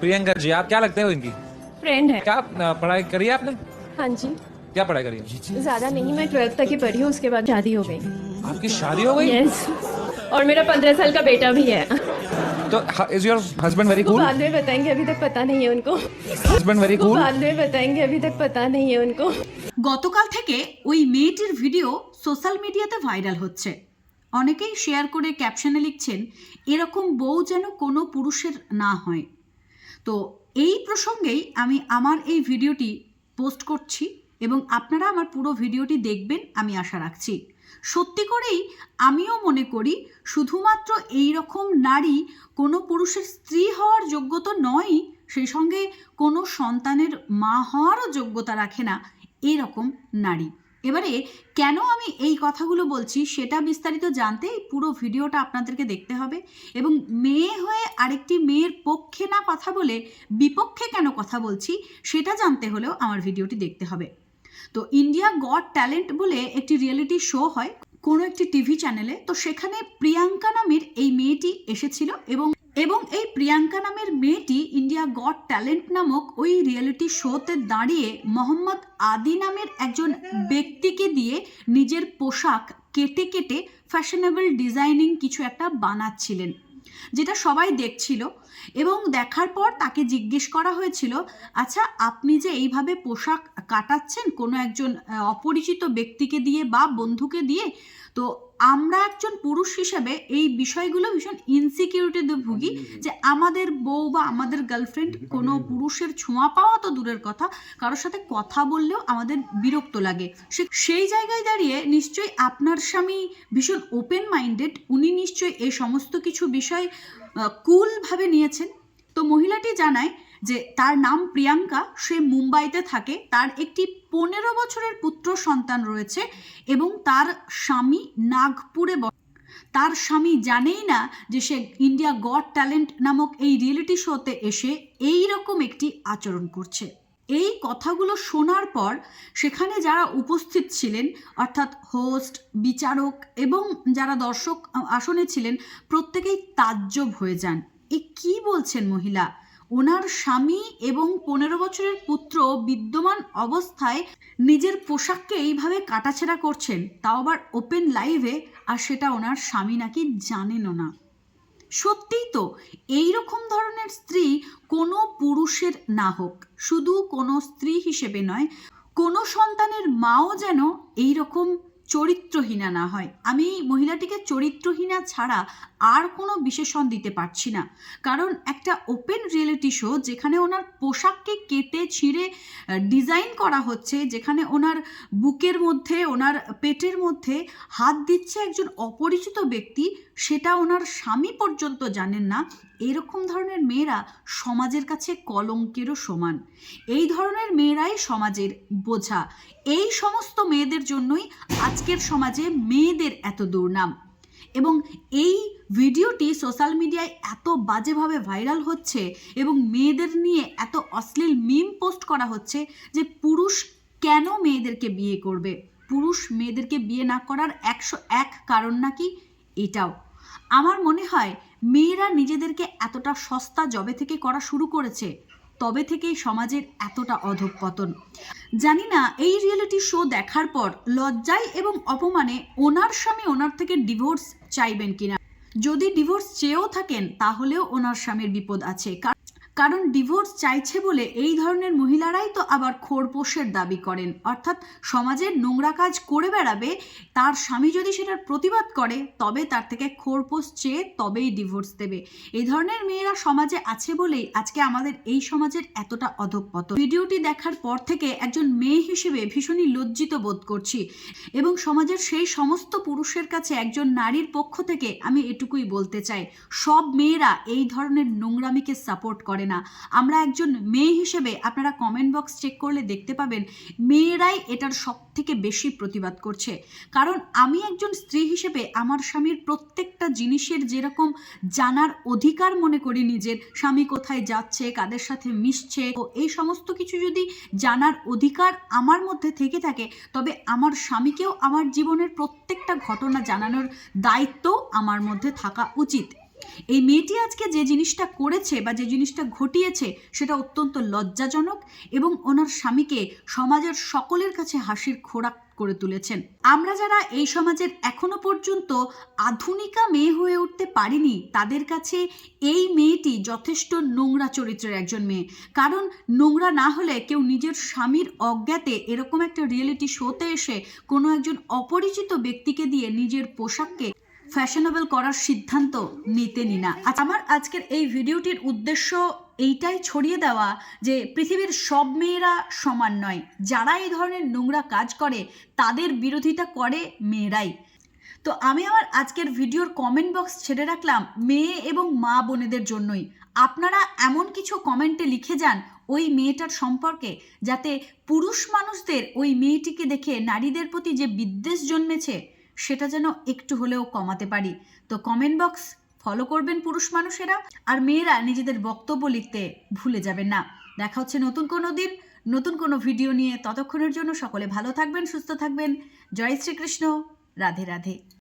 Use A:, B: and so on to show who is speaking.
A: प्रियंका जी आप क्या लगते हो इनकी
B: फ्रेंड है
A: क्या अ, पढ़ाई करी है आपने
B: हाँ जी
A: क्या पढ़ाई करी है
B: ज्यादा नहीं मैं ट्वेल्थ तक ही पढ़ी हूँ उसके बाद शादी हो गई
A: आपकी शादी हो गई
B: यस और मेरा पंद्रह साल का बेटा भी है
A: तो इज योर हस्बैंड वेरी
B: वो
A: कूल
B: बाद में बताएंगे अभी तक पता नहीं है उनको
A: हस्बैंड वेरी
B: वो
A: कूल
B: बाद में बताएंगे अभी तक पता नहीं है उनको
C: গতকাল থেকে ওই মেয়েটির ভিডিও সোশ্যাল মিডিয়াতে ভাইরাল হচ্ছে অনেকেই শেয়ার করে ক্যাপশনে লিখছেন এরকম বউ যেন কোনো পুরুষের না হয় তো এই প্রসঙ্গেই আমি আমার এই ভিডিওটি পোস্ট করছি এবং আপনারা আমার পুরো ভিডিওটি দেখবেন আমি আশা রাখছি। সত্যি করেই আমিও মনে করি শুধুমাত্র এই রকম নারী কোনো পুরুষের স্ত্রী হওয়ার যোগ্যতা নয় সেই সঙ্গে কোনো সন্তানের মা হওয়ারও যোগ্যতা রাখে না, এরকম নারী। এবারে কেন আমি এই কথাগুলো বলছি সেটা বিস্তারিত জানতে পুরো ভিডিওটা আপনাদেরকে দেখতে হবে এবং মেয়ে হয়ে আরেকটি মেয়ের পক্ষে না কথা বলে বিপক্ষে কেন কথা বলছি সেটা জানতে হলেও আমার ভিডিওটি দেখতে হবে। তো ইন্ডিয়া গড ট্যালেন্ট বলে একটি রিয়েলিটি শো হয় কোনো একটি টিভি চ্যানেলে। তো সেখানে প্রিয়াঙ্কা নামের এই মেয়েটি এসেছিল এবং এবং এই প্রিয়াঙ্কা নামের মেয়েটি ইন্ডিয়া গড ট্যালেন্ট নামক ওই রিয়েলিটি শোতে দাঁড়িয়ে মোহাম্মদ আদি নামের একজন ব্যক্তিকে দিয়ে নিজের পোশাক কেটে কেটে ফ্যাশনেবল ডিজাইনিং কিছু একটা বানাচ্ছিলেন, যেটা সবাই দেখছিল এবং দেখার পর তাকে জিজ্ঞেস করা হয়েছিল আচ্ছা আপনি যে এইভাবে পোশাক কাটাচ্ছেন কোনো একজন অপরিচিত ব্যক্তিকে দিয়ে বা বন্ধুকে দিয়ে, তো আমরা একজন পুরুষ হিসেবে এই বিষয়গুলো ভীষণ ইনসিকিউরিটিতে ভুগি যে আমাদের বউ বা আমাদের গার্লফ্রেন্ড কোনো পুরুষের ছোঁয়া পাওয়া তো দূরের কথা কারোর সাথে কথা বললেও আমাদের বিরক্ত লাগে। সে সেই জায়গায় দাঁড়িয়ে নিশ্চয়ই আপনার স্বামী ভীষণ ওপেন মাইন্ডেড উনি নিশ্চয়ই এই সমস্ত কিছু বিষয় কুলভাবে নিয়েছেন। তো মহিলাটি জানায় যে তার নাম প্রিয়াঙ্কা, সে মুম্বাইতে থাকে। তার একটি পনেরো বছরের পুত্র সন্তান রয়েছে এবং তার স্বামী নাগপুরে তার স্বামী জানেই না যে সে ইন্ডিয়া গড ট্যালেন্ট নামক এই রিয়েলিটি শোতে এসে এই রকম একটি আচরণ করছে। এই কথাগুলো শোনার পর সেখানে যারা উপস্থিত ছিলেন, অর্থাৎ হোস্ট বিচারক এবং যারা দর্শক আসনে ছিলেন, প্রত্যেকেই তাজ্জব হয়ে যান। এ কি বলছেন মহিলা? ওনার স্বামী এবং পনেরো বছরের পুত্র বিদ্যমান অবস্থায় নিজের পোশাককে এইভাবে কাটাছেড়া করছেন, তাও আবার ওপেন লাইভে আর সেটা ওনার স্বামী নাকি জানেনও না। সত্যিই তো এই রকম ধরনের স্ত্রী কোনো পুরুষের না হোক, শুধু কোনো স্ত্রী হিসেবে নয়, কোনো সন্তানের মাও যেন এই রকম চরিত্রহীনা না হয়। আমি মহিলাটিকে চরিত্রহীনা ছাড়া আর কোনো বিশেষণ দিতে পারছি না। কারণ একটা ওপেন রিয়েলিটি শো যেখানে ওনার পোশাককে কেটে ছিঁড়ে ডিজাইন করা হচ্ছে, যেখানে ওনার বুকের মধ্যে, ওনার পেটের মধ্যে হাত দিচ্ছে একজন অপরিচিত ব্যক্তি সেটা ওনার স্বামী পর্যন্ত জানেন না। এরকম ধরনের মেয়েরা সমাজের কাছে কলঙ্কেরও সমান। এই ধরনের মেয়েরাই সমাজের বোঝা। এই সমস্ত মেয়েদের জন্যই আজকের সমাজে মেয়েদের এত দুর্নাম। এবং এই ভিডিওটি সোশ্যাল মিডিয়ায় এত বাজেভাবে ভাইরাল হচ্ছে এবং মেয়েদের নিয়ে এত অশ্লীল মিম পোস্ট করা হচ্ছে যে পুরুষ কেন মেয়েদেরকে বিয়ে করবে? পুরুষ মেয়েদেরকে বিয়ে না করার একশো এক কারণ নাকি? এটাও। আমার মনে হয় মেয়েরা নিজেদেরকে এতটা সস্তা জবে থেকে করা শুরু করেছে, তবে থেকেই সমাজের এতটা অধঃপতন। জানি না, এই রিয়েলিটি শো দেখার পর লজ্জায় এবং অপমানে ওনার স্বামী ওনার থেকে ডিভোর্স চাইবেন কিনা? যদি ডিভোর্স চেয়েও থাকেন, তাহলেও ওনার স্বামীর বিপদ আছে। কারণ ডিভোর্স চাইছে বলে এই ধরনের মহিলারাই তো আবার খোরপোশের দাবি করেন। অর্থাৎ সমাজের নোংরা কাজ করে বেড়াবে, তার স্বামী যদি সেটার প্রতিবাদ করে, তবে তার থেকে খোরপোশ চেয়ে তবেই ডিভোর্স দেবে। এই ধরনের মেয়েরা সমাজে আছে বলেই আজকে আমাদের এই সমাজের এতটা অধঃপতন। ভিডিওটি দেখার পর থেকে একজন মেয়ে হিসেবে ভীষণই লজ্জিত বোধ করছি এবং সমাজের সেই সমস্ত পুরুষের কাছে একজন নারীর পক্ষ থেকে আমি এটুকুই বলতে চাই, সব মেয়েরা এই ধরনের নোংরামিকে সাপোর্ট করে না। আমরা একজন মেয়ে হিসেবে আপনারা কমেন্ট বক্স চেক করলে দেখতে পাবেন মেয়েরাই এটার সব থেকে বেশি প্রতিবাদ করছে। কারণ আমি একজন স্ত্রী হিসেবে আমার স্বামীর প্রত্যেকটা জিনিসের যেরকম জানার অধিকার মনে করি নিজের, স্বামী কোথায় যাচ্ছে, কাদের সাথে মিশছে ও এই সমস্ত কিছু যদি জানার অধিকার আমার মধ্যে থেকে থাকে, তবে আমার স্বামীকেও আমার জীবনের প্রত্যেকটা ঘটনা জানানোর দায়িত্ব আমার মধ্যে থাকা উচিত। এই মেয়েটি আজকে যে জিনিসটা করেছে বা যে জিনিসটা ঘটিয়েছে সেটা অত্যন্ত লজ্জাজনক এবং ওনার স্বামীকে সমাজের সকলের কাছে হাসির খোরাক করে তুলেছেন। আমরা যারা এই সমাজের এখনও পর্যন্ত আধুনিকা মেয়ে হয়ে উঠতে পারিনি, তাদের কাছে এই মেয়েটি যথেষ্ট নোংরা চরিত্রের একজন মেয়ে। কারণ নোংরা না হলে কেউ নিজের স্বামীর অজ্ঞাতে এরকম একটা রিয়েলিটি শোতে এসে কোনো একজন অপরিচিত ব্যক্তিকে দিয়ে নিজের পোশাককে ফ্যাশনেবল করার সিদ্ধান্ত নিতেনই না আচ্ছা, আমার আজকের এই ভিডিওটির উদ্দেশ্য এইটাই ছড়িয়ে দেওয়া যে পৃথিবীর সব মেয়েরা সমান নয়। যারা এই ধরনের নোংরা কাজ করে তাদের বিরোধিতা করে মেয়েরাই। তো আমি আমার আজকের ভিডিওর কমেন্ট বক্স ছেড়ে রাখলাম মেয়ে এবং মা বোনেদের জন্যই। আপনারা এমন কিছু কমেন্টে লিখে যান ওই মেয়েটার সম্পর্কে যাতে পুরুষ মানুষদের ওই মেয়েটিকে দেখে নারীদের প্রতি যে বিদ্বেষ জন্মেছে সেটা যেন একটু হলেও কমাতে পারি। তো কমেন্ট বক্স ফলো করবেন পুরুষ মানুষেরা। আর মেয়েরা নিজেদের বক্তব্য লিখতে ভুলে যাবেন না। দেখা হচ্ছে নতুন কোনো দিন, নতুন কোনো ভিডিও নিয়ে। ততক্ষণের জন্য সকলে ভালো থাকবেন, সুস্থ থাকবেন। জয় শ্রীকৃষ্ণ। রাধে রাধে।